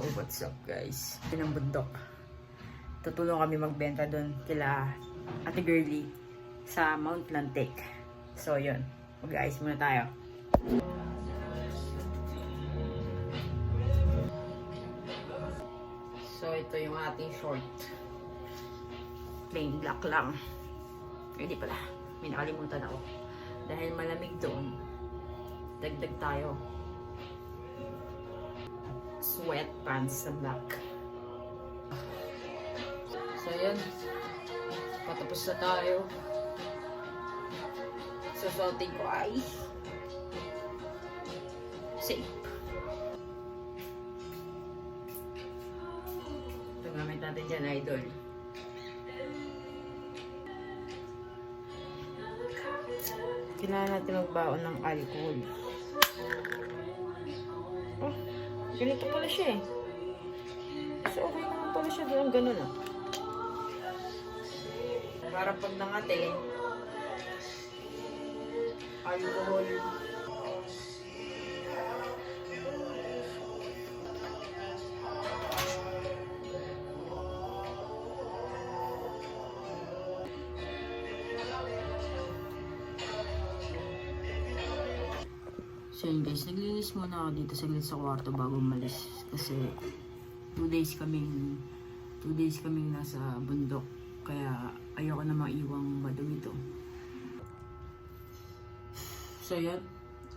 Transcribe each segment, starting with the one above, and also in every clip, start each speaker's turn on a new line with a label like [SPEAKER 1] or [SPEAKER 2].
[SPEAKER 1] So, what's up guys? Pinang bundok. Tutulong kami magbenta doon kila Ate Girly sa Mount Lantic. So, yun. Mag-ayos muna tayo. So, ito yung ating short. Plain black lang. Hindi pala. May nakalimutan ako. Dahil malamig doon, dagdag tayo. Sweatpants na black. So, yun. Patapos na tayo. Susuotin ko ay safe. Ito gamit natin dyan, idol. Kailangan natin magbaon ng alcohol. Ganito pala siya eh. So, okay naman pala siya doon ganun ah. Para pag nangate, alcohol. So yun guys, naglinis muna ako dito saglit sa kwarto bago umalis. Kasi 2 days kaming 2 days kaming nasa bundok. Kaya ayoko na maiwang madumi to. So yun,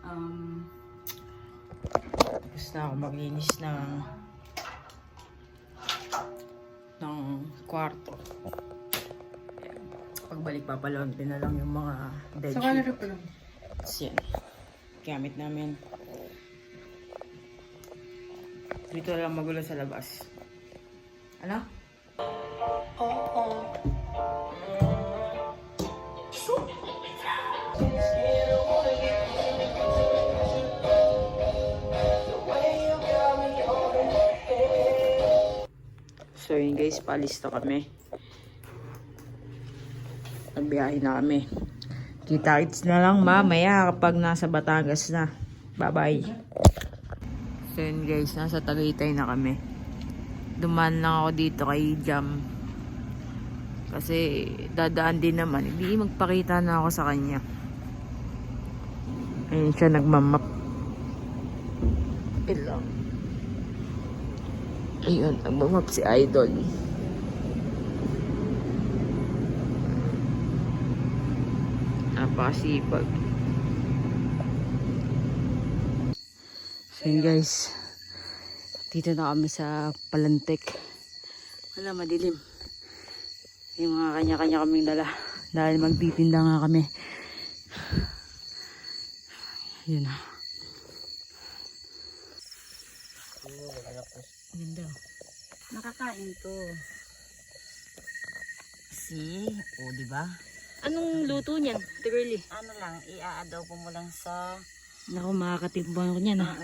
[SPEAKER 1] um, tapos na ako maglinis ng ng kwarto. Pagbalik papalawag din na lang yung mga bedsheet.
[SPEAKER 2] pa lang.
[SPEAKER 1] Tapos yan. Gamit namin. Dito lang magulo sa labas. Ano?
[SPEAKER 2] Oo.
[SPEAKER 1] So yun guys, palis na kami. Nagbiyahe na kami. Kita-kits na lang mamaya kapag nasa Batangas na. Bye-bye. So yun guys, nasa Tagaytay na kami. Duman lang ako dito kay Jam. Kasi dadaan din naman. Hindi magpakita na ako sa kanya. Ayun siya nagmamap. Ilang. Ayun, nagmamap si Idol. Napakasipag. So yun guys. Dito na kami sa Palantek. Wala, madilim. Yung mga kanya-kanya kaming dala. Dahil magtitinda nga kami. Yun na. Ganda.
[SPEAKER 2] Nakakain to.
[SPEAKER 1] Si, o di ba?
[SPEAKER 2] Anong luto niyan? Tigurly.
[SPEAKER 1] Ano lang, i-adobo mo lang sa
[SPEAKER 2] Naku, makakatimbang ko niyan ah.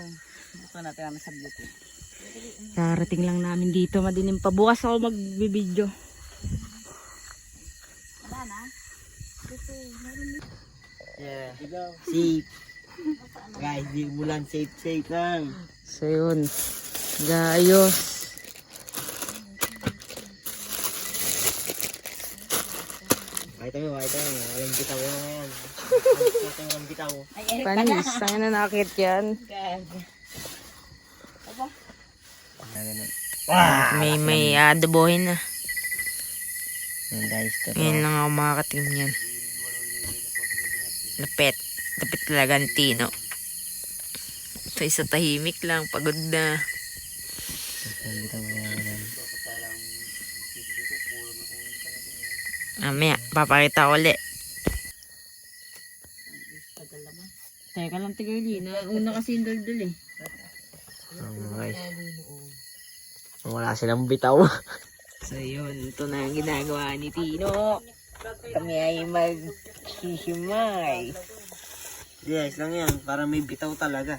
[SPEAKER 1] Gusto natin namin sa beauty.
[SPEAKER 2] Darating lang namin dito, madilim pa. Bukas ako magbibideo.
[SPEAKER 1] Wala na. Yeah. Safe. Guys, di bulan safe safe lang. So yun. Gayos. Kahit mo, kahit mo. Walang bitaw yan ngayon. Kahit walang bitaw.
[SPEAKER 2] Panis, saan na nakakit yan?
[SPEAKER 1] May may adobohin na.
[SPEAKER 3] Yan guys, pero
[SPEAKER 1] Ngayon lang ako makakatim yan. Lapit. Lapit talaga ang tino. So, isa tahimik lang. Pagod na.
[SPEAKER 3] mo yan.
[SPEAKER 1] Mamaya, papakita ko ulit.
[SPEAKER 2] Teka lang, Tigurly. Nauna kasi yung daldal eh.
[SPEAKER 3] Um, guys. Wala silang bitaw.
[SPEAKER 1] So, yun. Ito na ang ginagawa ni Tino. Kami ay maghihimay.
[SPEAKER 3] yes, lang yan. Para may bitaw talaga.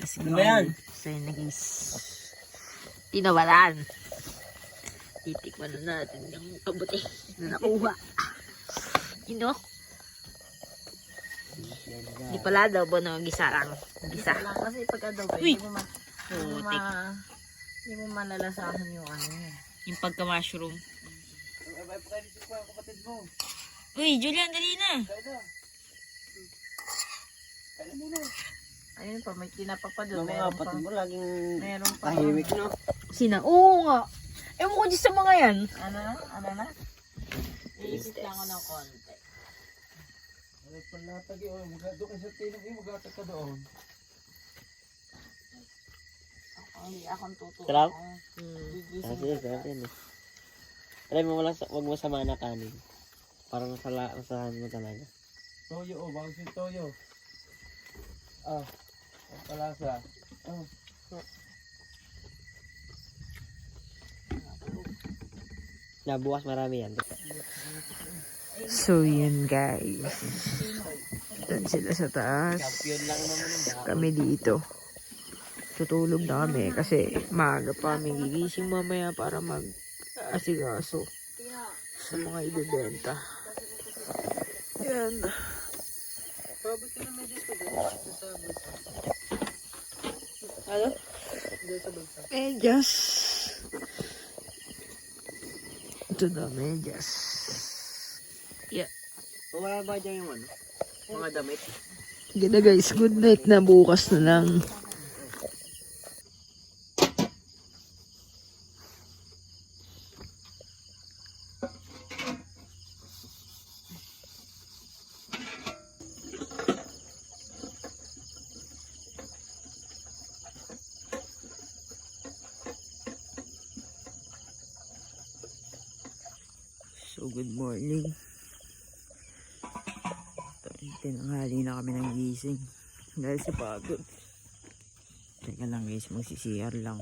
[SPEAKER 1] Kasi
[SPEAKER 3] Ano ba yan?
[SPEAKER 1] So, yun na guys. Tinawalan. Titikman na natin yung kabuti na nakuha. You know? Di pala daw ba no, gisa lang. Gisa.
[SPEAKER 2] Kasi pag adobo, hindi mo ma-
[SPEAKER 1] Putik.
[SPEAKER 2] Hindi mo malalasahan yung ano.
[SPEAKER 1] Yung pagka-mushroom. Uy, Julian, dali na.
[SPEAKER 2] Ayun pa, may kinapa pa doon.
[SPEAKER 3] mga kapatid mo laging tahimik, no?
[SPEAKER 1] Sina? Oo nga. Ewan ko dyan sa mga yan.
[SPEAKER 2] Ano na? Ano na? Iisip lang ako ng konti. Ako, hindi akong tutuwa.
[SPEAKER 3] Sarap?
[SPEAKER 2] Hmm.
[SPEAKER 3] Kasi, sarap yan eh. Alam mo, wala, sa- wag mo sama na kanin. Para masala, masahan mo talaga.
[SPEAKER 4] Toyo, oh, bago si Toyo. Ah, ang palasa. Oh.
[SPEAKER 3] Na bukas marami yan.
[SPEAKER 1] So, yan guys. Doon sila sa taas. Kami dito. Tutulog na kami kasi maaga pa kami gigising mamaya para mag asikaso sa mga ibebenta. Yan. Medyas. Ito na, medyas. Yeah.
[SPEAKER 3] Wala ba dyan yung ano? Mga damit?
[SPEAKER 1] Ganda guys, good night na bukas na lang. So, good morning. Tinanghali na kami ng gising. Dahil sa pagod. Teka lang guys, magsisiyar lang.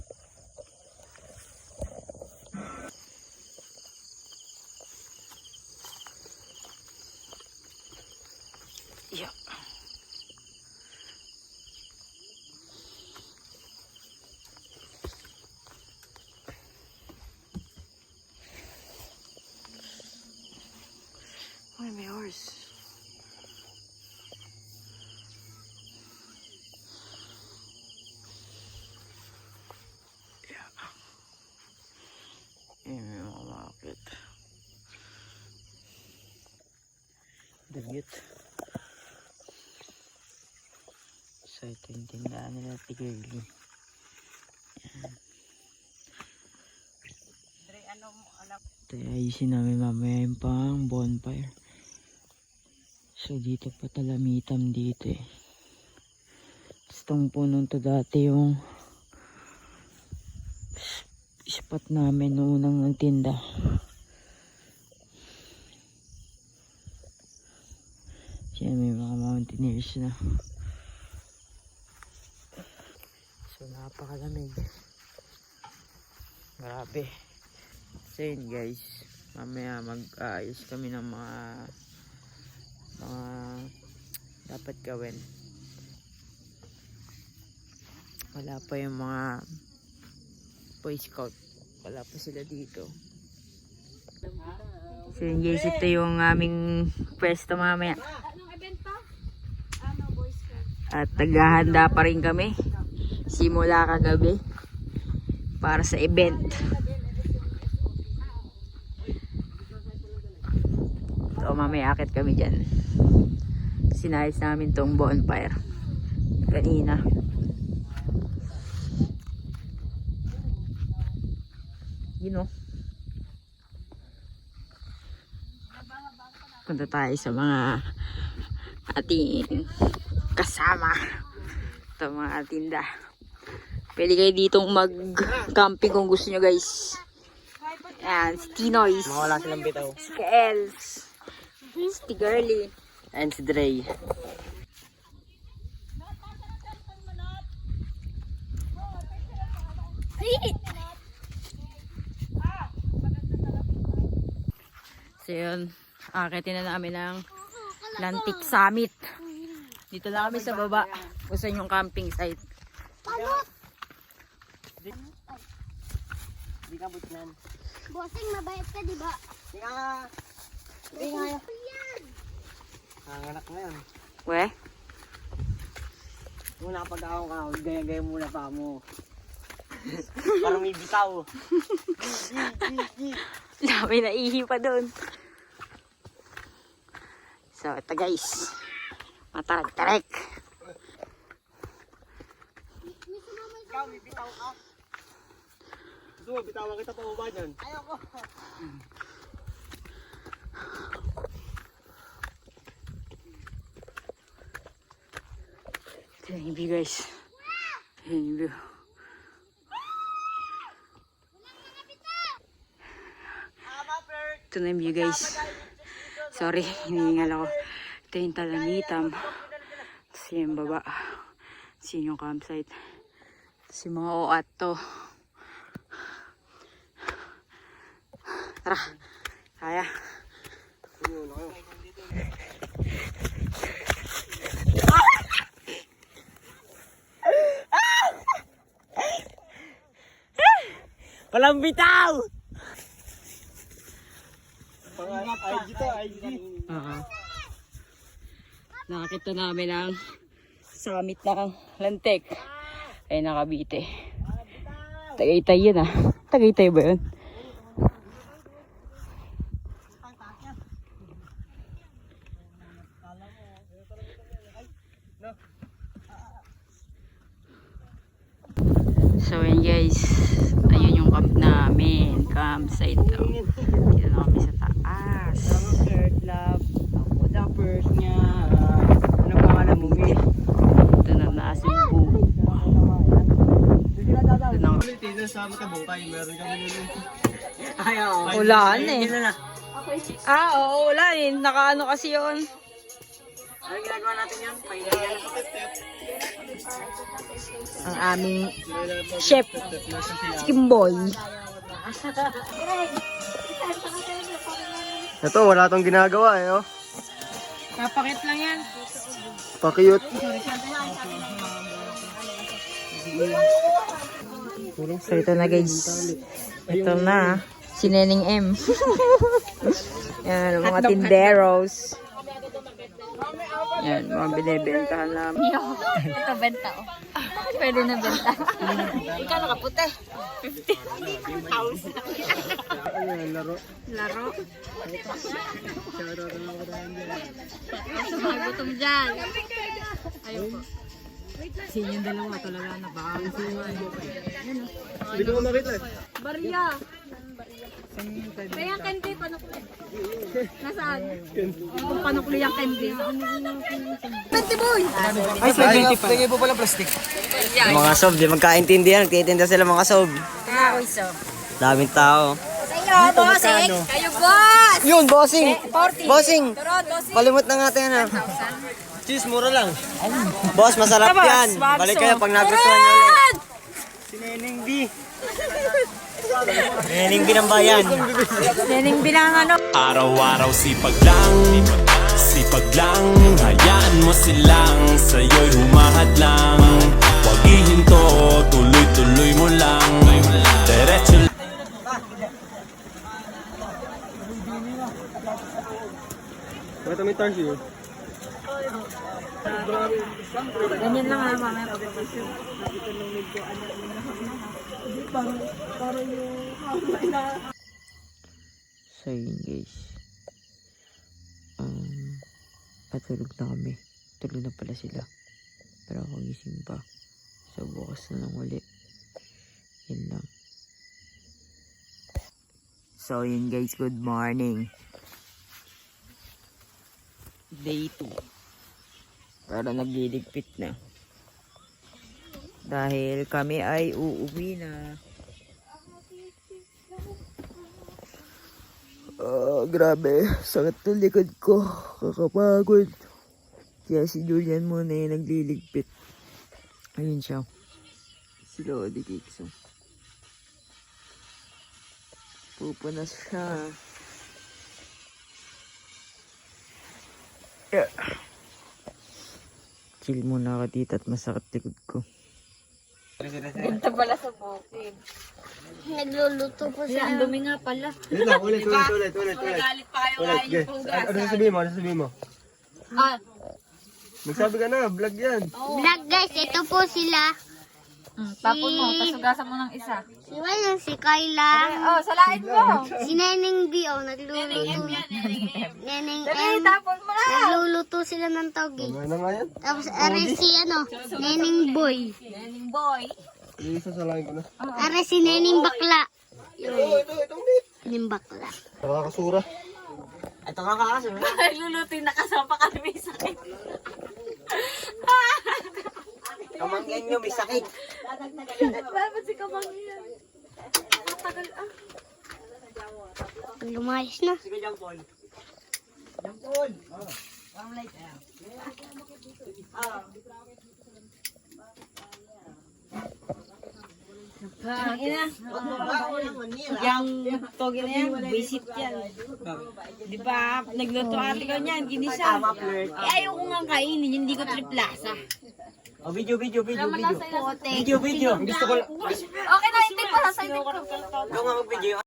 [SPEAKER 1] Dagyot. So ito yung tindahan nila tigirli. Ito ayusin namin mamaya yung pang bonfire. So dito pa talamitam dito eh. Gustong punong to dati yung spot namin noong unang nagtinda. Siya may mga mountaineers na. So napakalamig. Grabe. So guys. Mamaya mag-aayos kami ng mga mga dapat gawin. Wala pa yung mga Boy Scout. Wala pa sila dito. So yun guys, ito yung aming pwesto mamaya. At naghahanda pa rin kami. Simula kagabi. Para sa event. So mamaya akit kami dyan. Sinayos namin tong bonfire. Kanina. you know. Punta tayo sa mga ating kasama. Ito mga tinda. Pwede kayo ditong mag-camping kung gusto nyo guys. Ayan, si Tinoy's,
[SPEAKER 3] Mga wala silang bitaw.
[SPEAKER 1] si Kaels, si Girly.
[SPEAKER 3] And si Dre.
[SPEAKER 1] So yun, akitin na namin ng Lantic Summit. Dito lang kami sa baba. Kung saan yung camping site.
[SPEAKER 3] Hindi ka butnan.
[SPEAKER 5] Bossing, mabait ka, di ba?
[SPEAKER 3] Hindi ka nga. Hindi nga. Nanganak na yan.
[SPEAKER 1] We?
[SPEAKER 3] Muna kapag ako ka, gaya-gaya muna pa mo. Parang may bitaw.
[SPEAKER 2] Dami na ihi pa doon. So, ito guys. Matarag-tarek.
[SPEAKER 3] Ikaw, may bitaw ka. Gusto mo, bitawan kita pa ba dyan? Ayoko.
[SPEAKER 2] Ito yung view guys. Ayan yung view. Ito na yung view guys. Sorry, hinihingal ako. Ito yung talanitam. Tapos yung baba. Tapos yun yung campsite. Tapos yung mga oat to. Tara. Kaya.
[SPEAKER 3] Walang bitaw! IG to, IG.
[SPEAKER 2] Oo. Nakakita namin ang summit ng Lantek. Ay nakabite. Tagaytay yun ah. Tagaytay ba yun? So yun guys, ayun yung camp namin, campsite to. Dito na kami sa taas.
[SPEAKER 3] Third love. Ako the first niya. Ano pangalan mo, Mi?
[SPEAKER 2] Ito na nasibu. Ito na.
[SPEAKER 4] Tito sa Matabungkay, meron kami nun.
[SPEAKER 3] Ayaw.
[SPEAKER 2] Ulan eh. Ah, oo, wala eh. Nakaano kasi yun.
[SPEAKER 3] Ano ginagawa natin yan? Pahinga.
[SPEAKER 2] Ang aming chef, chicken boy.
[SPEAKER 4] Ito, wala tong ginagawa eh, oh.
[SPEAKER 2] Kapakit lang yan.
[SPEAKER 4] Pakiyot.
[SPEAKER 1] So ito na guys. Ito na. Si Neneng M. Yan, mga tinderos. Yan, mga binibentahan namin.
[SPEAKER 5] Ito, benta oh. Pwede na benta. Ikaw nakaputi. Laro. Laro. Sumagutom dyan.
[SPEAKER 4] Hindi ko makita eh.
[SPEAKER 5] Barya. Kaya candy, panukli. Nasaan? Kung panukli ang candy. Candy boy!
[SPEAKER 3] Ay, 75. Tingin po pala plastic. Mga sob, di magkaintindihan. Nagtitinda sila mga sob. Daming tao.
[SPEAKER 5] Kayo, bossing! Kayo, boss!
[SPEAKER 3] Yun, bossing!
[SPEAKER 5] 40. Bossing!
[SPEAKER 3] Palimot na nga tayo na. Cheese, mura lang. Boss, masarap yan. Balik kayo pag nagustuhan nyo ulit. Si Neneng B. Neneng B ng bayan.
[SPEAKER 1] Neneng bilang ano.
[SPEAKER 6] Araw-araw sipag lang Sipag lang Hayaan mo silang Sa'yo'y humahad lang Huwag ihinto Tuloy-tuloy mo lang Diretso lang
[SPEAKER 4] Bakit may tarsi eh?
[SPEAKER 1] Ganyan lang ah, mamaya pagkakasyon. So yun guys. Um, patulog na kami. Tulog na pala sila. Pero ako gising pa. So bukas na lang ulit. Yun lang. So yun guys, good morning. Day 2. Para nagliligpit na. Dahil kami ay uuwi na. Ah, grabe. Sakit ng likod ko. Kakapagod. Kaya si Julian muna yung nagliligpit. Ayun siya. Si Lodi Kikso. Pupunas siya. Yeah. Chill muna ako dito at masakit likod ko.
[SPEAKER 5] Nagluluto po siya. Ang dumi nga pala.
[SPEAKER 4] Ulit lang, ulit, ulit, ulit, ulit, ulit.
[SPEAKER 5] Galit pa kayo
[SPEAKER 4] Ulit, okay. Ano ano sasabihin mo? Ano sasabihin mo?
[SPEAKER 5] Ah,
[SPEAKER 4] Magsabi ka na, vlog yan.
[SPEAKER 5] Vlog guys, ito po sila. Tapon mo, tapos hugasan mo ng isa.
[SPEAKER 7] Si Wayan, si Kyla,
[SPEAKER 5] Oh, salain mo.
[SPEAKER 7] si Neneng B, oh, nagluluto. Neneng M.
[SPEAKER 5] Tapon mo na.
[SPEAKER 7] Nagluluto sila ng togi.
[SPEAKER 4] Ano na nga yan?
[SPEAKER 7] Tapos are si ano, Neneng Boy.
[SPEAKER 5] Nening boy.
[SPEAKER 4] Isa sa langit ko na.
[SPEAKER 7] Are si Neneng Bakla.
[SPEAKER 4] Ito, ito, itong bit.
[SPEAKER 7] Neneng Bakla.
[SPEAKER 4] Nakakasura.
[SPEAKER 3] Ito nga kaso.
[SPEAKER 5] Nagluluto na kasama kami may sakit.
[SPEAKER 3] Kamangyan nyo, may sakit.
[SPEAKER 5] Dapat si Kamangyan. Matagal ah.
[SPEAKER 7] Lumayas na.
[SPEAKER 3] Sige, John Paul.
[SPEAKER 1] Yang togi na yan, visit yan. Di ba, nagluto ate ko niyan, ginisa. Eh, ayaw ko nga kainin, hindi ko triplasa.
[SPEAKER 3] Oh, video, video, video, video. Video, video. Gusto ko lang.
[SPEAKER 5] Okay na, hindi pa sa side ko.
[SPEAKER 3] Ikaw nga mag-video.